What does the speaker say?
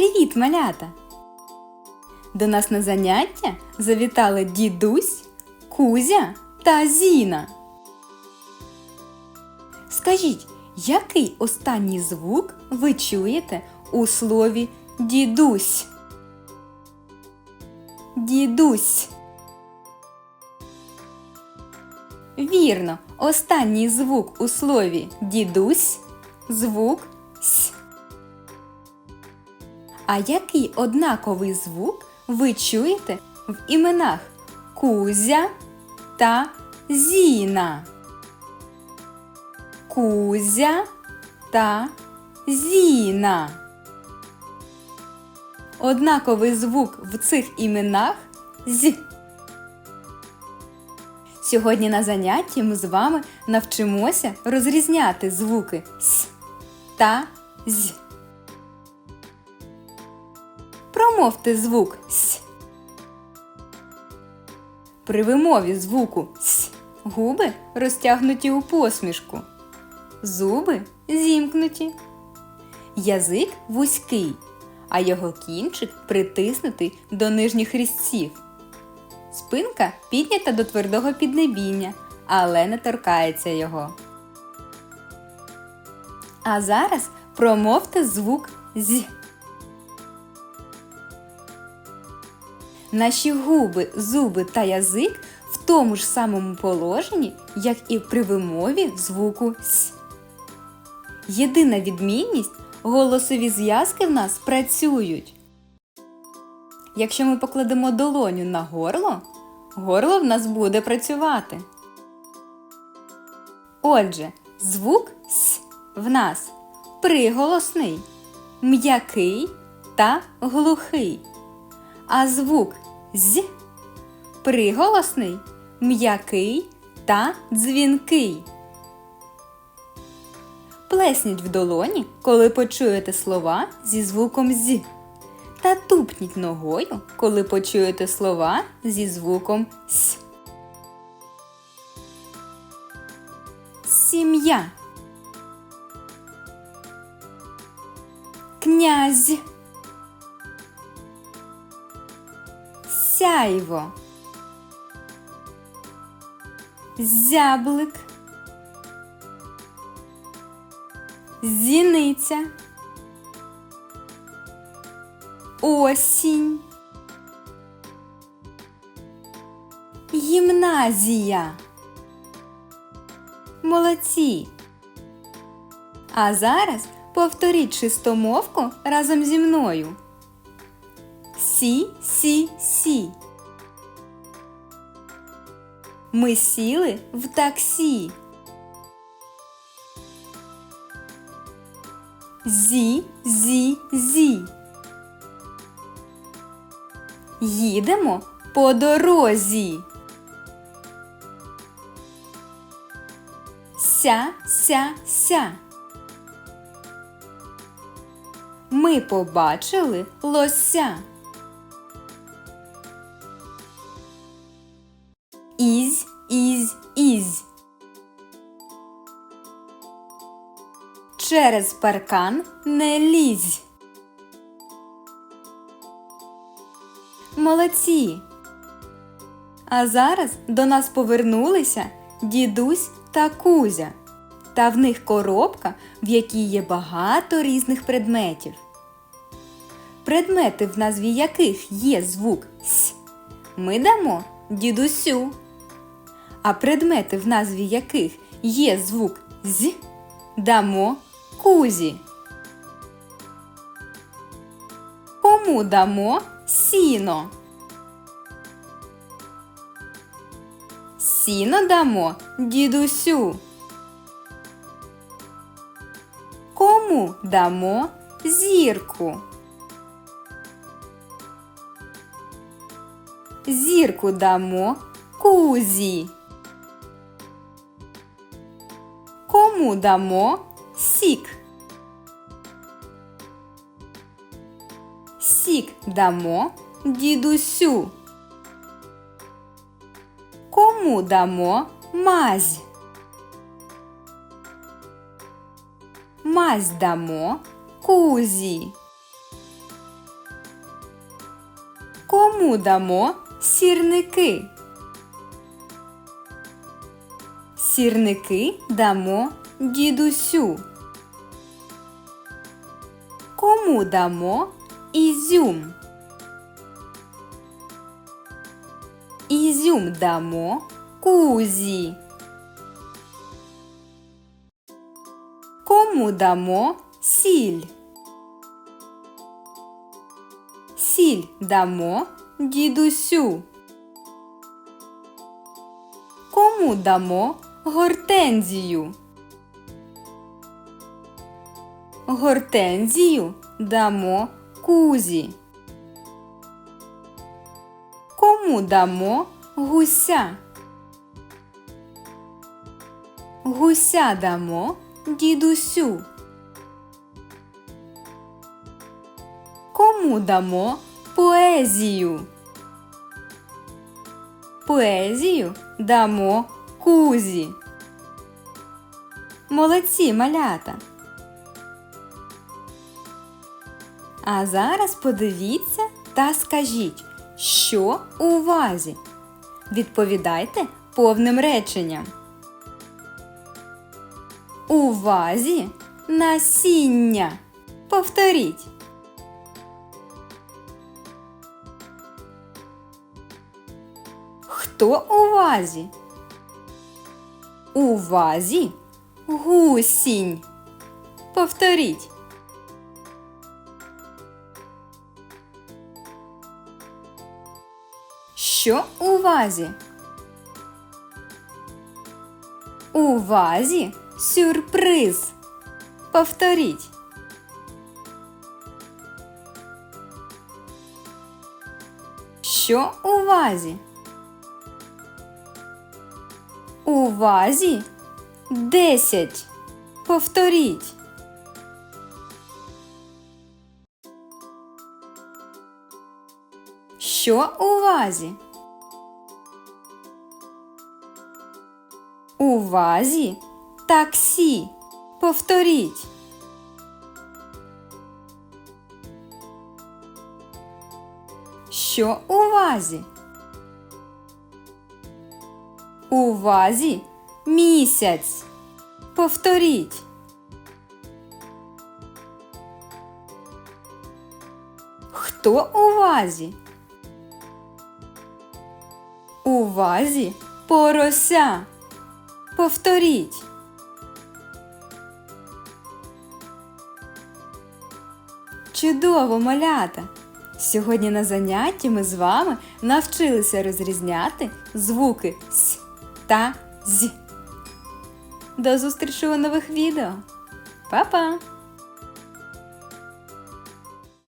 Привіт, малята! До нас на заняття завітали дідусь, Кузя та Зіна. Скажіть, який останній звук ви чуєте у слові дідусь? Дідусь. Вірно, останній звук у слові дідусь звук С. А який однаковий звук ви чуєте в іменах Кузя та Зіна? Кузя та Зіна. Однаковий звук в цих іменах з. Сьогодні на занятті ми з вами навчимося розрізняти звуки с та з. Промовте звук с. При вимові звуку с губи розтягнуті у посмішку. Зуби зімкнуті. Язик вузький, а його кінчик притиснутий до нижніх різців. Спинка піднята до твердого піднебіння, але не торкається його. А зараз промовте звук з. Наші губи, зуби та язик в тому ж самому положенні, як і при вимові звуку с. Єдина відмінність голосові зв'язки в нас працюють. Якщо ми покладемо долоню на горло, горло в нас буде працювати. Отже, звук С в нас приголосний, м'який та глухий. А звук З приголосний, м'який та дзвінкий. Плесніть в долоні, коли почуєте слова зі звуком з. Та тупніть ногою, коли почуєте слова зі звуком с. Сім'я. Князь. Сяйво. Зяблик. Зіниця. Осінь. Гімназія. Молодці. А зараз повторіть чистомовку разом зі мною. Сі, сі, сі. Ми сіли в таксі. Зі, зі, зі. Їдемо по дорозі. Ся, ся, ся. Ми побачили лося. Через паркан не лізь. Молодці! А зараз до нас повернулися дідусь та кузя. Та в них коробка, в якій є багато різних предметів. Предмети, в назві яких є звук С, ми дамо дідусю. А предмети, в назві яких є звук З, дамо кузі. Кому дамо сіно? Сіно дамо дідусю. Кому дамо зірку? Зірку дамо кузі. Кому дамо сік? Сік дамо дідусю. Кому дамо мазь? Мазь дамо кузі. Кому дамо сірники? Сірники дамо дідусю. Кому дамо ізюм? Ізюм дамо кузі. Кому дамо сіль? Сіль дамо дідусю. Кому дамо гортензію? Гортензію дамо кузі. Кому дамо гуся? Гуся дамо дідусю. Кому дамо поезію? Поезію дамо кузі. Молодці малята. А зараз подивіться та скажіть, що у вазі. Відповідайте повним реченням. У вазі насіння. Повторіть. Хто у вазі? У вазі гусінь. Повторіть. Що у вазі? У вазі сюрприз. Повторіть. Що у вазі? У вазі десять. Повторіть. Що у вазі? У вазі таксі. Повторіть. Що у вазі? У вазі місяць. Повторіть. Хто у вазі? У вазі порося. Повторіть. Чудово, малята! Сьогодні на занятті ми з вами навчилися розрізняти звуки с та з. До зустрічі у нових відео. Па-па!